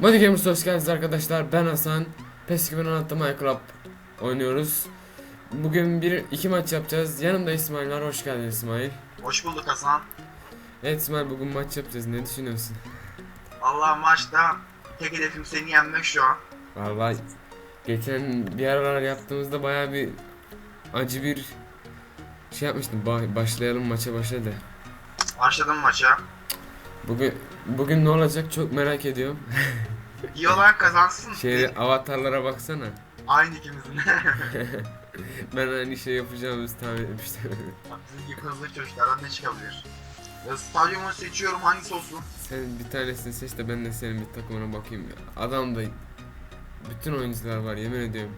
Madi Gamers hoş geldiniz arkadaşlar. Ben Hasan. PES 2016 Minecraft oynuyoruz. Bugün bir iki maç yapacağız. Yanımda İsmail var. Hoş geldin İsmail. Hoş bulduk Hasan. Evet İsmail bugün maç yapacağız. Ne düşünüyorsun? Allah maçta tek hedefim seni yenmek şu an. Vallahi geçen bir aralar yaptığımızda baya bir acı bir şey yapmıştım. Ba- başlayalım maça başladı. Başladım maça. Bugün bugün ne olacak çok merak ediyorum. İyi olan kazansın. Şey avatarlara baksana. Aynı ikimizin. Ben aynı şey yapacağımızı tahmin etmiştim. Bizim gibi hızlı çocuklardan ne çıkabilir? Ya, stadyumu seçiyorum hangisi olsun? Sen bir tanesini seç de ben de senin bir takımına bakayım ya. Adamda bütün oyuncular var yemin ediyorum.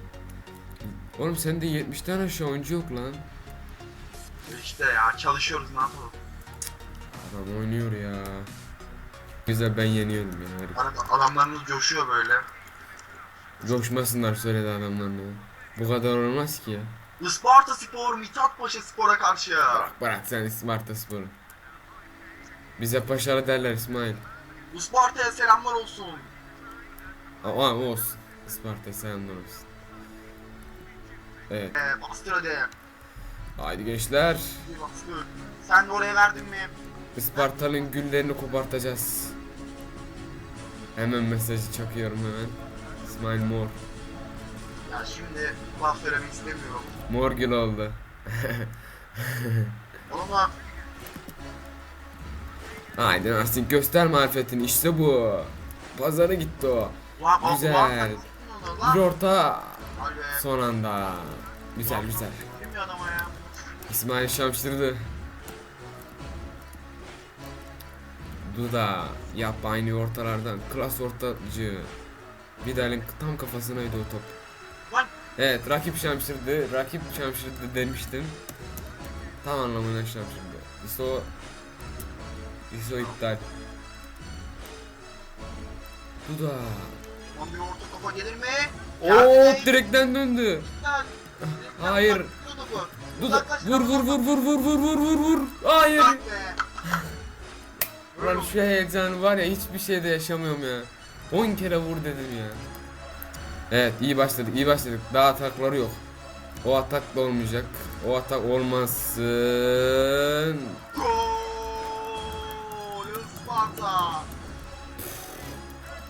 Oğlum sende 70 tane aşağı oyuncu yok lan. İşte ya çalışıyoruz ne yapalım. Adam oynuyor ya. Güzel ben yeniyorum ya. Adam- Adamlarımız coşuyor böyle. Coşmasınlar söyledi adamlar ya. Bu kadar olmaz ki ya. Isparta Spor, Mithat Paşa Spor'a karşı. Bırak bırak sen Sparta Spor'u. Bize paşalı derler İsmail. Isparta'ya selamlar olsun. Aa olsun. Sparta selamlar olsun. Evet. Ee, bastır hadi. Haydi gençler. Bastır. Sen de oraya verdin mi? Isparta'nın güllerini kopartacağız. Hemen mesajı çakıyorum hemen. İsmail Mor. Ya şimdi laf söylemek istemiyorum. Mor gül oldu. Ama Haydi Narsin göster marifetini işte bu. Pazara gitti o. Lan Güzel. Ulan, lan. Bir orta son anda. Güzel güzel. İsmail şamşırdı. Duda yap aynı ortalardan. Klas ortacı. Vidal'in tam kafasınaydı o top. Evet rakip şamşırdı. Rakip şamşırdı demiştim. Tam anlamıyla şamşırdı. İso İso iptal. Duda. lan bir orta kafa gelir mi? Oo direkten döndü. Hayır. Duda vur vur vur vur vur vur vur vur vur. Hayır. Be. Ulan şu heyecanı var ya hiçbir şeyde yaşamıyorum ya. 10 kere vur dedim ya. Evet iyi başladık iyi başladık. Daha atakları yok. O atak da olmayacak. O atak olmasın. Gol Isparta.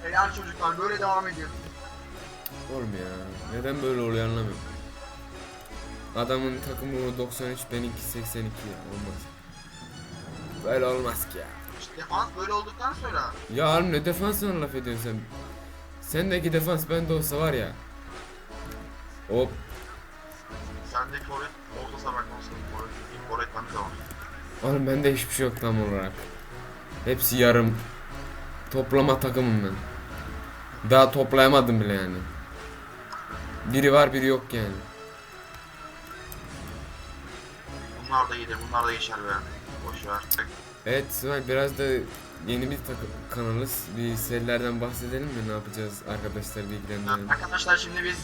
Helal çocuklar böyle devam ediyor. Oğlum ya neden böyle oluyor anlamıyorum. Adamın takımı 93 benimki 82 ya olmaz. Böyle olmaz ki ya. İşte defans böyle olduktan sonra Ya oğlum ne defansına laf ediyorsun sen? Sendeki defans bende olsa var ya. Hop sendeki forvet orta saha bakma olsun. Forvet, forvet bende de var. Oğlum bende hiçbir şey yok tam olarak. Hepsi yarım. Toplama takımım ben. Daha toplayamadım bile yani. Biri var biri yok yani. Bunlar da iyidir bunlar da geçer be. Boş ver. Evet İsmail biraz da yeni bir kanalız. Bir serilerden bahsedelim mi? Ne yapacağız arkadaşlar bilgilendirelim. Arkadaşlar şimdi biz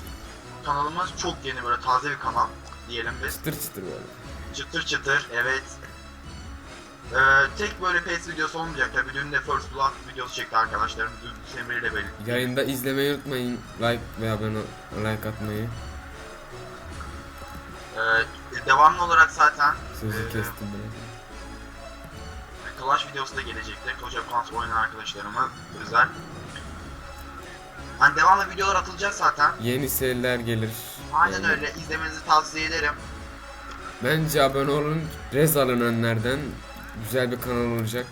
kanalımız çok yeni böyle taze bir kanal diyelim biz. Çıtır çıtır böyle. Çıtır çıtır evet. Ee, tek böyle PES videosu olmayacak tabii dün de First Blood videosu çekti arkadaşlarım dün Semir ile birlikte. Yayında izlemeyi unutmayın. Like ve abone like atmayı. Ee, devamlı olarak zaten Sözü Ee, kestim biraz. Clash videosu da gelecektir. Koca Kons oynayan arkadaşlarıma özel. Hani devamlı videolar atılacak zaten. Yeni seriler gelir. Aynen Yani öyle izlemenizi tavsiye ederim. Bence abone olun. Rez alınanlardan güzel bir kanal olacak.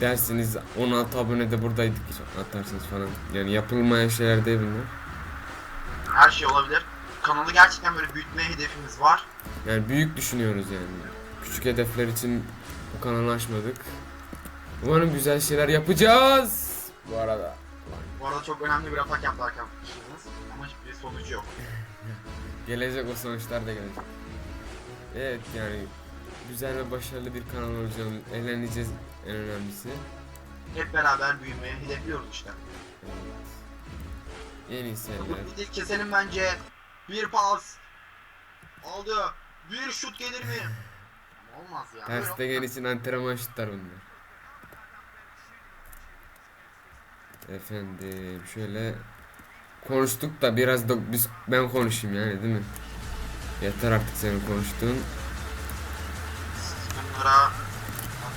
Dersiniz 16 abone de buradaydık atarsınız falan. Yani yapılmayan şeyler değil bunlar. Her şey olabilir. Kanalı gerçekten böyle büyütme hedefimiz var. Yani büyük düşünüyoruz yani. Küçük hedefler için bu kanalı açmadık. Umarım güzel şeyler yapacağız. Bu arada. Bu arada çok önemli bir atak yaptı arkadaşlarımız. Ama hiçbir sonucu yok. Gelecek o sonuçlar da gelecek. Evet yani güzel ve başarılı bir kanal olacağız. Eğleneceğiz en önemlisi. Hep beraber büyümeye hedefliyoruz işte. Yeni seriler. Bir de keselim bence. Bir pas. Aldı. Bir şut gelir mi? Olmaz ya. Böyle- degen için antrenman şutlar bunlar. Efendim şöyle konuştuk da biraz da biz ben konuşayım yani değil mi? Yeter artık senin konuştuğun. Bunlara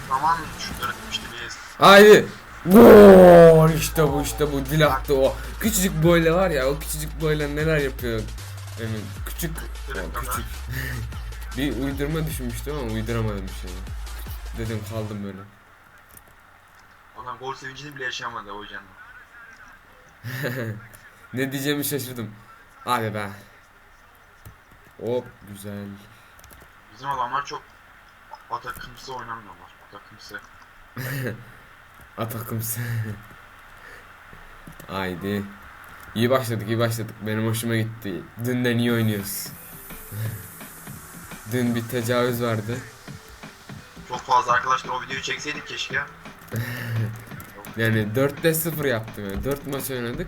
zaman şutları demişti biz. Haydi. Gol işte bu işte bu dil attı o. Küçücük boyla var ya o küçücük boyla neler yapıyor. Emin küçük o küçük. Bir uydurma düşünmüştüm ama uyduramadım bir şey. Dedim kaldım böyle. Adam gol sevincini bile yaşayamadı o yüzden. ne diyeceğimi şaşırdım. Hadi be. Hop güzel. Bizim adamlar çok atakımsı oynamıyorlar. Atakımsı. Atakımsı. Haydi. İyi başladık iyi başladık. Benim hoşuma gitti. Dünden iyi oynuyoruz. Dün bir tecavüz vardı. Çok fazla arkadaşlar o videoyu çekseydik keşke. Yani 4'te 0 yaptım yani. 4 maç oynadık.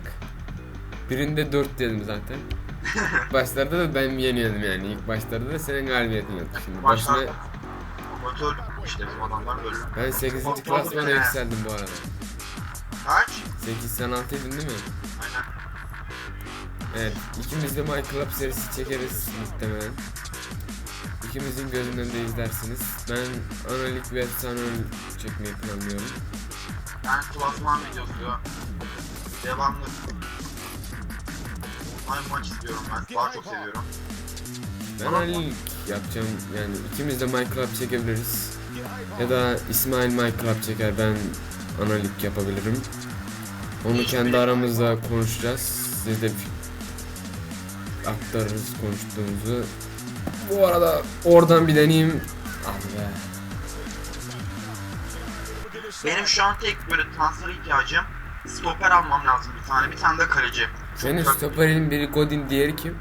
Birinde 4 dedim zaten. İlk başlarda da ben yeniyordum yani. İlk başlarda da senin galibiyetin yoktu şimdi. Başına amatör işte bizim adamlar böyle. ben 8. klasmana yükseldim bu arada. Kaç? 8 sen 6'ydın değil mi? Aynen. Evet, ikimiz de My Club serisi çekeriz muhtemelen. İkimizin gözünün önünde izlersiniz. Ben analik ve efsane çekmeyi planlıyorum. Ben klasman videosu. Devamlı. Online maç istiyorum ben. Daha çok seviyorum. Ben analik yapacağım yani ikimiz de Club çekebiliriz. Ya da İsmail Club çeker ben analik yapabilirim. Onu kendi aramızda konuşacağız. Siz de aktarırız konuştuğumuzu. Bu arada oradan bir deneyeyim. Abi be. Benim şu an tek böyle transfer ihtiyacım. Stoper almam lazım bir tane. Bir tane de kaleci. Çok Senin stoperin biri Godin diğeri kim?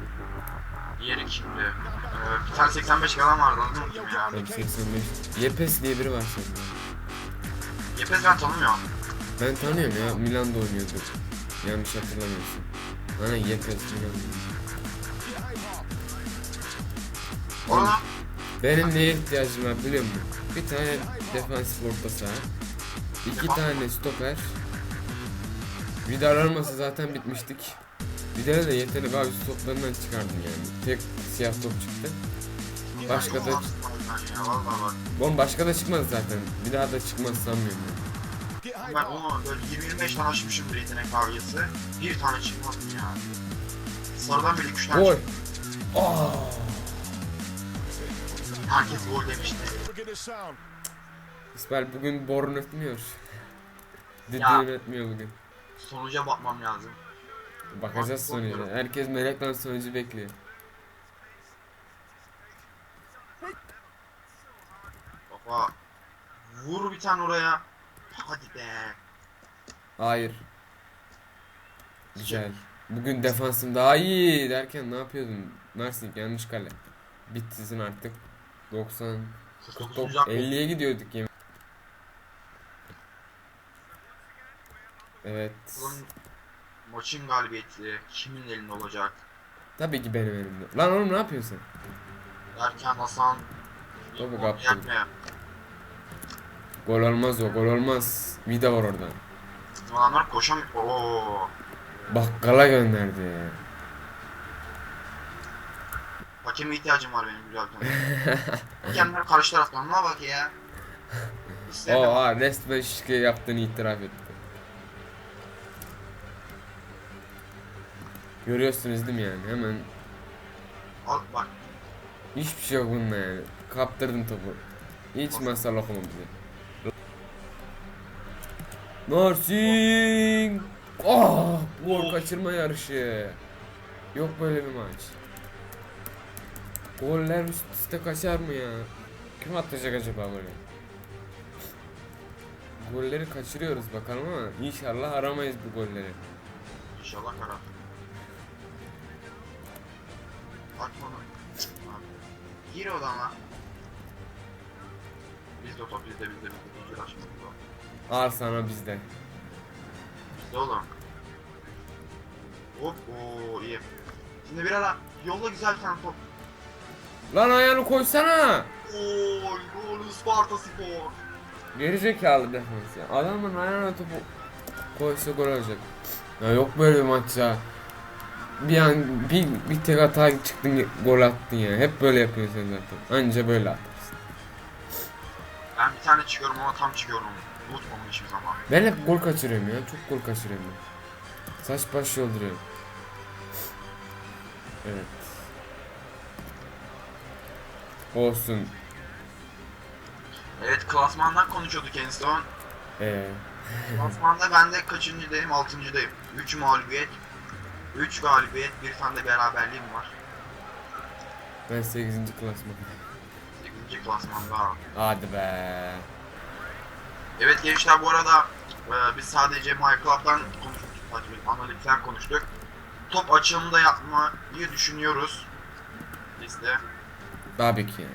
Diğeri kimdi? Ee, bir tane 85 falan vardı onu unuttum ya. Tabii 85. Yepes diye biri var senin. Yepes ben tanımıyorum. Ben tanıyorum ya Milan'da oynuyordu. Yanlış hatırlamıyorsun. Aynen Yepes Milan'da. Onu Benim neye ihtiyacım var biliyor musun? Bir tane defansif orta saha. iki tane stoper. Vidal olmasa zaten bitmiştik. Vidal'e de yetenek abi toplarından çıkardım yani. Tek siyah top çıktı. Başka da-. Bon başka da çıkmaz zaten. Bir daha da çıkmaz sanmıyorum. Yani. Ben onu böyle 20-25 tane açmışımdır yetenek kavgası. Bir tane çıkmadım ya. Sarıdan bile 3 tane Gol. çıktı. Aa. Herkes gol demişti. İsmail bugün borun ötmüyor. Düdüğün Ya. ötmüyor bugün. Sonuca bakmam lazım. Bakacağız Bak- sonuca. bakıyorum. Herkes merakla sonucu bekliyor. Baba. Vur bir tane oraya. Hadi be. Hayır. Güzel. Bugün defansım daha iyi derken ne yapıyordun? Narsing yanlış kale. Bitsin artık. 90 49. 49 dakika. 50'ye gidiyorduk yemin. Evet. Oğlum, Maçın galibiyeti kimin elinde olacak? Tabii ki benim elimde. Lan oğlum ne yapıyorsun sen? Derken Hasan Topu kaptırdı. Gol olmaz o, gol olmaz. Vida var orada. Bizim adamlar koşamıyor. Oo. Bakkala gönderdi. Hakeme ihtiyacım var benim bir Hakemler karşı taraftan buna bak ya. İstemem. Oha resmen şike yaptığını itiraf etti. Görüyorsunuz değil mi yani hemen Al bak. hiçbir şey yok bununla yani. Kaptırdın topu. Hiç masal okuma bize. Nursing! Oh! Gol kaçırma yarışı. Yok böyle bir maç. Goller üst üste kaçar mı ya? Kim atacak acaba golü? Golleri kaçırıyoruz bakalım ama inşallah aramayız bu golleri. İnşallah karar. Cık, abi. Gir odana. Bizde top bizde bizde bizde. Bizde açma bizde. Al sana bizde. Bizde oğlum. Hop ooo iyi. Şimdi bir ara yolla güzel bir tane top. Lan ayağını koysana. Gol gol Isparta Spor. Geri zekalı defans ya. Adamın ayağına topu koysa gol olacak. Ya yok böyle bir maç ya. Bir an bir, bir tek hata çıktın gol attın ya. Hep böyle yapıyorsun sen zaten. Anca böyle atarsın. Ben bir tane çıkıyorum ama tam çıkıyorum. Unutmam hiçbir zaman. Ben hep gol kaçırıyorum ya. Çok gol kaçırıyorum ben. Saç baş yolduruyorum. Evet. Olsun. Evet klasmandan konuşuyorduk en son. Ee, Klasmanda ben de kaçıncıdayım? Altıncıdayım. 3 mağlubiyet, 3 galibiyet, bir tane de beraberliğim var. ben 8. klasman. 8. klasmanda. Hadi be. Evet gençler bu arada e, biz sadece Minecraft'tan konuştuk. Analitikten konuştuk. Top açılımı da yapmayı düşünüyoruz. De. Tabii ki.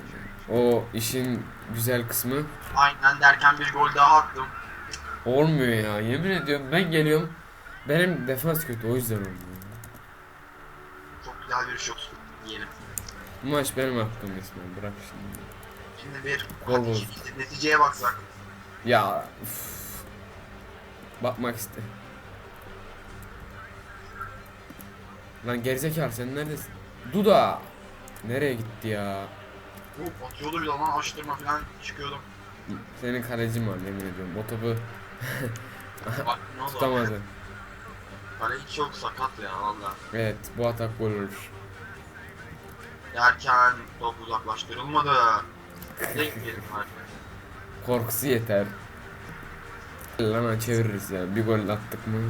O işin güzel kısmı Aynen derken bir gol daha attım. olmuyor ya. Yemin ediyorum ben geliyorum. Benim defans kötü o yüzden olmuyor. Çok güzel bir şut diyelim. Bu maç benim hakkım resmen. Bırak şimdi. Şimdi bir Gol hadi neticeye baksak. Ya üf. Bakmak iste. Lan gerizekalı sen neredesin? Duda. Nereye gitti ya? Bu atıyordu bir zaman açtırma falan çıkıyordum. Senin kalecin var yemin ediyorum. O topu Bak ne oldu? tutamadı. Çok sakat ya valla. Evet bu atak gol olur. Derken top uzaklaştırılmadı. Ne gidelim hadi. Korkusu yeter. Lan çeviririz ya. Bir gol attık mı?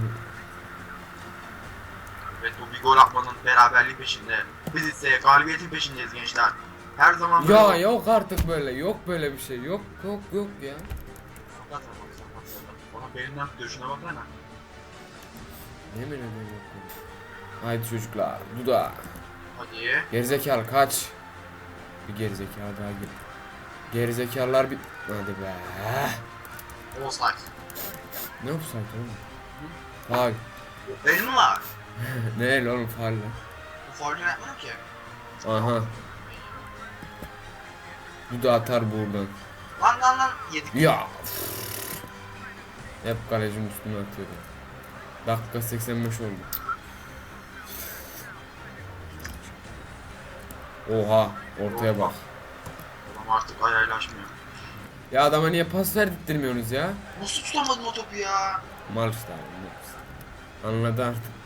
Gol atmanın beraberliği peşinde. Biz ise galibiyetin peşindeyiz gençler. Her zaman böyle- Ya yok artık böyle. Yok böyle bir şey. Yok yok yok ya. Sakat sakat sakat sakat. Bana belinden tutuyor şuna baksana. Yemin ediyorum yok. böyle. Haydi çocuklar. Duda. Hadi. Gerizekalı kaç. Bir gerizekalı daha gir. Gerizekalılar bir... Hadi be. Offside. Ne offside oğlum? Faul. Benim var. ne el oğlum faul lan. Bu faulü yapmam ki. Aha. Duda atar buradan. Lan lan lan yedik. Ya. Hep kalecinin üstüne atıyordu. Dakika 85 oldu. Oha, ortaya bak. Adam artık ayaylaşmıyor. Ya adama niye pas verdirtmiyorsunuz ya? Nasıl tutamadın o topu ya? Mal işte abi. Anladı artık.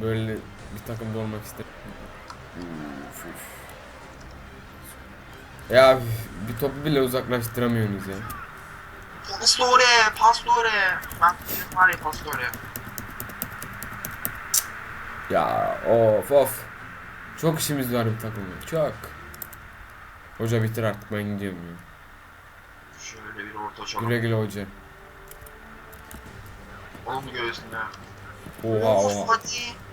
Böyle bir takımda olmak ister. Uf, uf. Ya bir topu bile uzaklaştıramıyorsunuz ya. Pas oraya, pas oraya. Ben var ya pas oraya. Ya of of. Çok işimiz var bir takımda. Çok. Hoca bitir artık ben gidiyorum ya. Şöyle bir orta çalım. Güle güle hoca. Onun göğsünde. Oha oha. Hadi.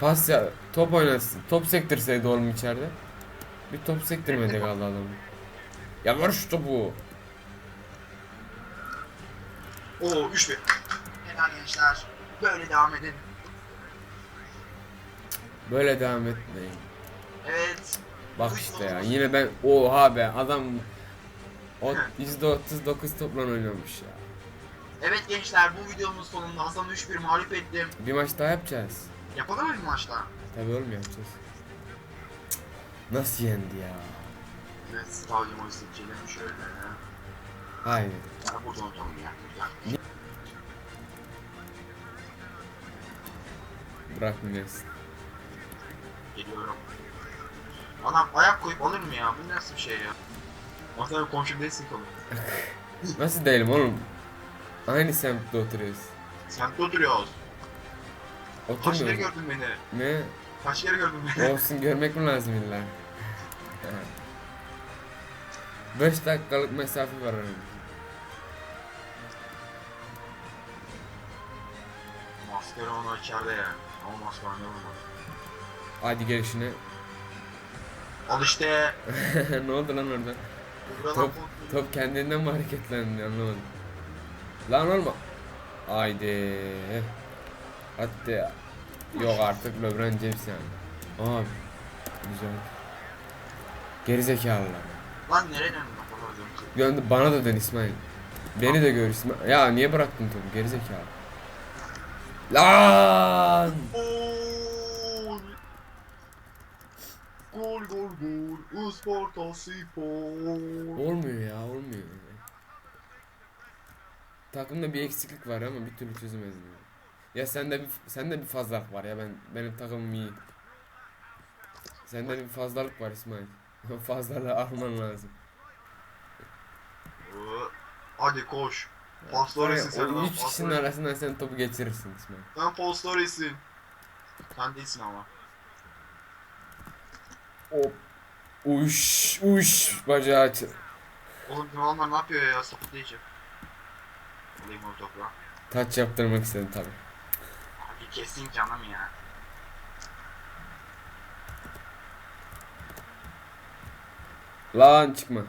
Pas ya top oynatsın. Top sektirseydi oğlum içeride. Bir top sektirmedi kaldı adamı. Ya ver şu topu. Oo 3-1. Helal gençler. Böyle devam edin. Böyle devam etmeyin. Evet. Bak işte ya yine ben oha be adam o %39 topla oynamış ya. Evet gençler bu videomuz sonunda Hasan 3-1 mağlup ettim. Bir maç daha yapacağız. Yapalım mı bir maçta? Tabii oğlum yapacağız. Cık, Nasıl yendi ya? Evet stadyum seçelim şöyle. Haydi. Ya burada oynayalım ya. Güzel. Bırak Münes. Geliyorum. Adam ayak koyup alır mı ya? Bu nasıl bir şey ya? Hasan komşum değilsin konu. Nasıl değilim oğlum? Aynı semtte oturuyoruz. Semtte oturuyoruz. Kaç kere gördün beni? Ne? Kaç kere gördün beni? Olsun görmek mi lazım illa? 5 dakikalık mesafe var aramızda. Maskara onu içeride ya. Ama maskara ne olmadı. Hadi gelişine. Al işte. ne oldu lan orada? Buradan Top, top. top kendinden mi hareketlendi anlamadım. Lan olma. Haydi. Hadi ya. Yok artık LeBron James yani. Aa güzel. Gerizekalılar. Lan nereye döndün? Bak. Döndü bana da dön İsmail. Beni de gör İsmail. Ya niye bıraktın topu gerizekalı? Lan! Gol! Gol gol gol. Isparta Spor. Olmuyor ya olmuyor. Takımda bir eksiklik var ama bir türlü çözemedim. Ya. Sende bir sende bir fazlalık var ya ben benim takımım iyi. Sende bir fazlalık var İsmail. Fazlalığı alman lazım. Ee, Hadi koş. Pastorisin sen. o lan, üç kişinin Pastorisin. arasından sen topu geçirirsin İsmail. Sen Pastorisin. Sen değilsin ama. Hop. Uş uş bacağı açı. Oğlum Yunanlar ne yapıyor ya? Sapıtlayıcı. Alayım o toprağı. Taç yaptırmak istedim tabi. Abi kesin canım ya. Lan çıkma.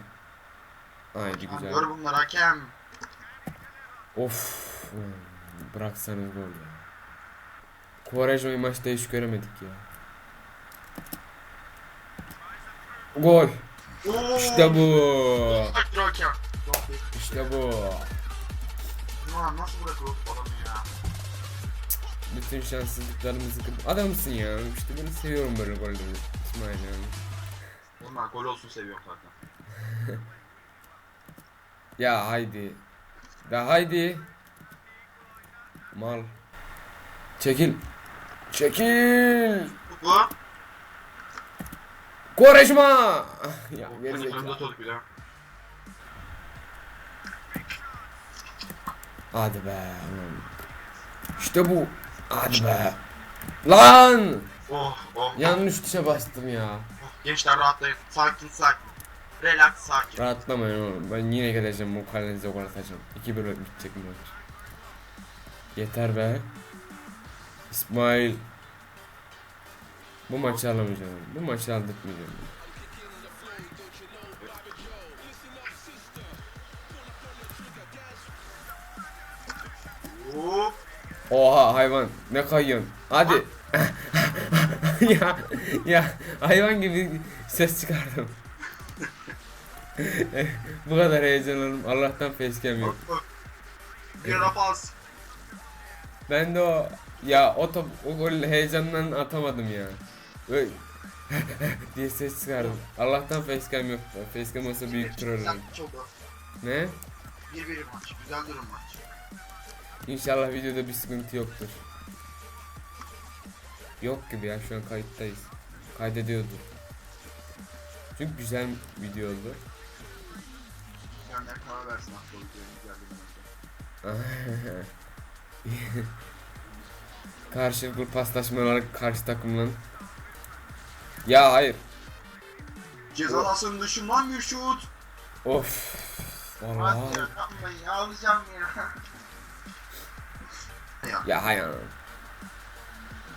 Haydi güzel. Gör bunları hakem. Of. Bıraksanız gol ya. Quaresma'yı maçta hiç göremedik ya. Gol. Oo! İşte bu. İşte bu. Nasıl ya? Bütün şanssızlıklarımızı kır- Adamsın ya. İşte ben seviyorum böyle golleri. İsmail yani. Oğlum ben gol olsun seviyorum zaten. Ya haydi. Ya haydi. Mal. Çekil. Çekil. Bu. Quaresma. Ya gerizekalı. Hadi be. İşte bu. Hadi be. Lan! Oh oh. Yanlış tuşa bastım ya. oh. Gençler rahatlayın. Sakin sakin. Relax sakin. Rahatlamayın oğlum. Ben yine geleceğim bu kalenize gol atacağım. 2-1 bitecek bu maç. Yeter be. İsmail. Bu maçı alamayacağım. Bu maçı aldırtmayacağım. Hop. Oha hayvan ne kayıyorsun? Hadi. ya ya hayvan gibi ses çıkardım. Bu kadar heyecanlandım. Allah'tan facecam yok. Bir ara pas. Ben de o ya o top o gol heyecandan atamadım ya. Böyle diye ses çıkardım. Allah'tan facecam yoktu. Facecam olsa büyük troll Güzel olurdu. maç oldu. Ne? 1-1 maç. Güzel durum maç. İnşallah videoda bir sıkıntı yoktur. Yok gibi ya şu an kayıttayız. Kaydediyordu. Çünkü güzel video oldu. Gönder karar versin hafta bir maç. Karşılıklı paslaşmalar karşı takımla. Ya hayır. Ceza alanının dışından bir şut. Of. Hadi Vallahi. yapmayın ya alacağım ya. ya. Ya hayır.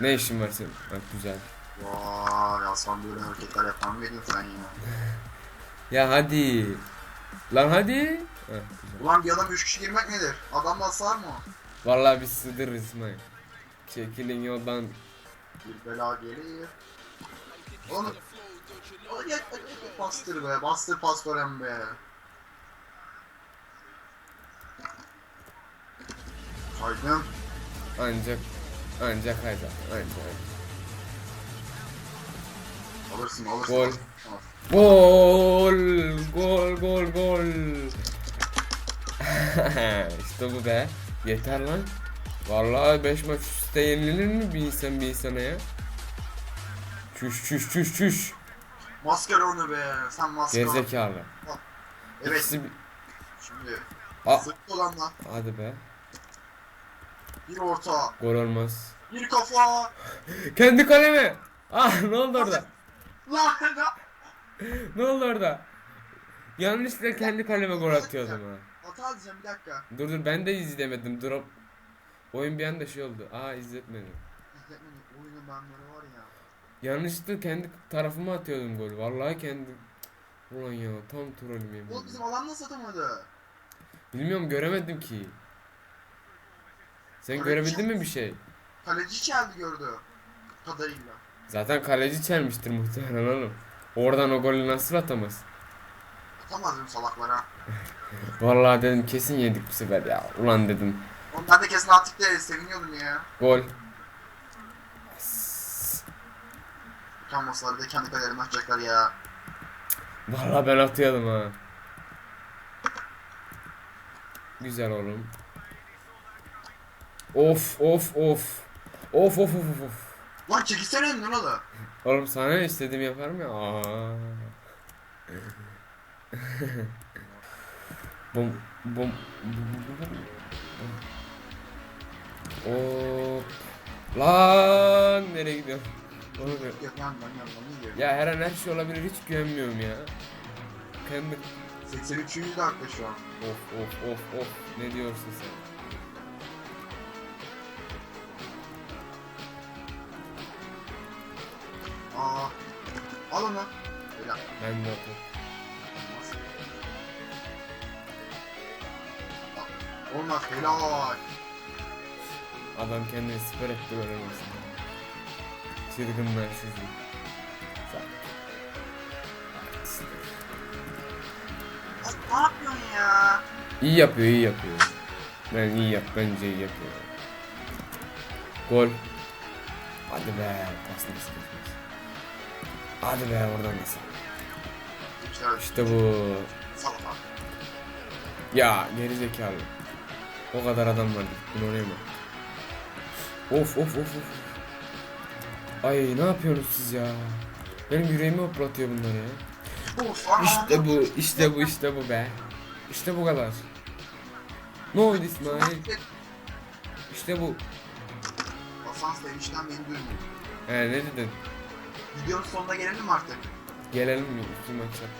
Ne işin var senin? Ha, güzel. Vay Aslan böyle hareketler yapan mıydın sen ya? Ya hadi. Lan hadi. Ha, güzel. Ulan bir adam 3 kişi girmek nedir? Adamla sığar mı? Vallahi biz sığdırırız İsmail. Çekilin yoldan. Bir bela gelir. Onu... Onu gel, gel, gel, bastır be, bastır pastorem be. Kaydım. Ancak ancak hayda. Ancak. Alırsın, alırsın. Gol. Gol! Gol gol gol. işte bu be. Yeter lan. Vallahi 5 maç üst üste yenilir mi bir insan bir insana ya? Çüş çüş çüş çüş. Maskara onu be, sen maskara. Gerizekalı. Evet, İkisi şimdi. Aa. Sık olanla. Hadi be. Bir orta, Gol olmaz. bir kafa. Kendi kaleme. Ah ne oldu orada? Lan. Ne oldu orada? Yanlışlıkla kendi kaleme gol atıyordum ha. Hata diyeceğim bir dakika. Dur dur ben de izlemedim. Drop. Oyun bir anda şey oldu. Aa izletmedim. İzletmedim, oyunu ben böyle var ya. Yanlışlıkla kendi tarafıma atıyordum gol. Vallahi kendi. Ulan ya tam trollüm yemin Oğlum bizim adam nasıl atamadı? Bilmiyorum göremedim ki. Sen görebildin mi bir şey? Kaleci çeldi gördü. Kadarıyla. Zaten kaleci çelmiştir muhtemelen oğlum. Oradan o golü nasıl atamaz? Atamaz bizim salaklara. Vallahi dedim kesin yedik bu sefer ya. Ulan dedim. Oğlum ben de kesin attık diye seviniyordum ya. Gol. Utanmasalar de kendi kalelerini açacaklar ya. Vallahi ben atıyordum ha. Güzel oğlum. Of of of. Of of of of of. Lan çekilsene önünden oğlum. Oğlum sana ne istediğimi yaparım ya. Aa. bum bum bum Hop. Lan nereye gidiyorsun? Oğlum ya-. Ya her an her şey olabilir hiç güvenmiyorum ya. Kendi 83. dakika şu an. Of of of of ne diyorsun sen? Onu. Ben de atıyorum. Olmaz helal. Adam kendini siper etti böyle olmasın. Çılgınlar sizi. Sa- Lan ne yapıyorsun ya? İyi yapıyor iyi yapıyor. Ben iyi yap bence iyi yapıyor. Gol. Hadi be pas nasıl geçmez. Hadi be oradan nasıl. İşte İşte bu. Ya geri zekalı. O kadar adam vardı. Bunu oraya mı? Of of of of. Ay ne yapıyorsunuz siz ya? Benim yüreğimi hoplatıyor bunlar ya. Aa. İşte bu, işte bu, işte bu be. İşte bu kadar. Ne oldu İsmail? İşte bu. Hasan sevinçten beni duymuyor. He ne dedin? Videonun sonuna gelelim mi artık? Gelelim mi? İki maç yaptık.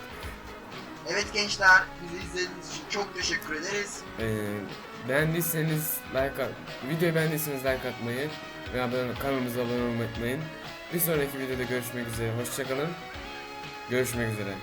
Evet gençler, bizi izlediğiniz için çok teşekkür ederiz. Ee, beğendiyseniz like at, videoyu beğendiyseniz like atmayı ve abone, kanalımıza abone olmayı unutmayın. Bir sonraki videoda görüşmek üzere. Hoşçakalın. Görüşmek üzere.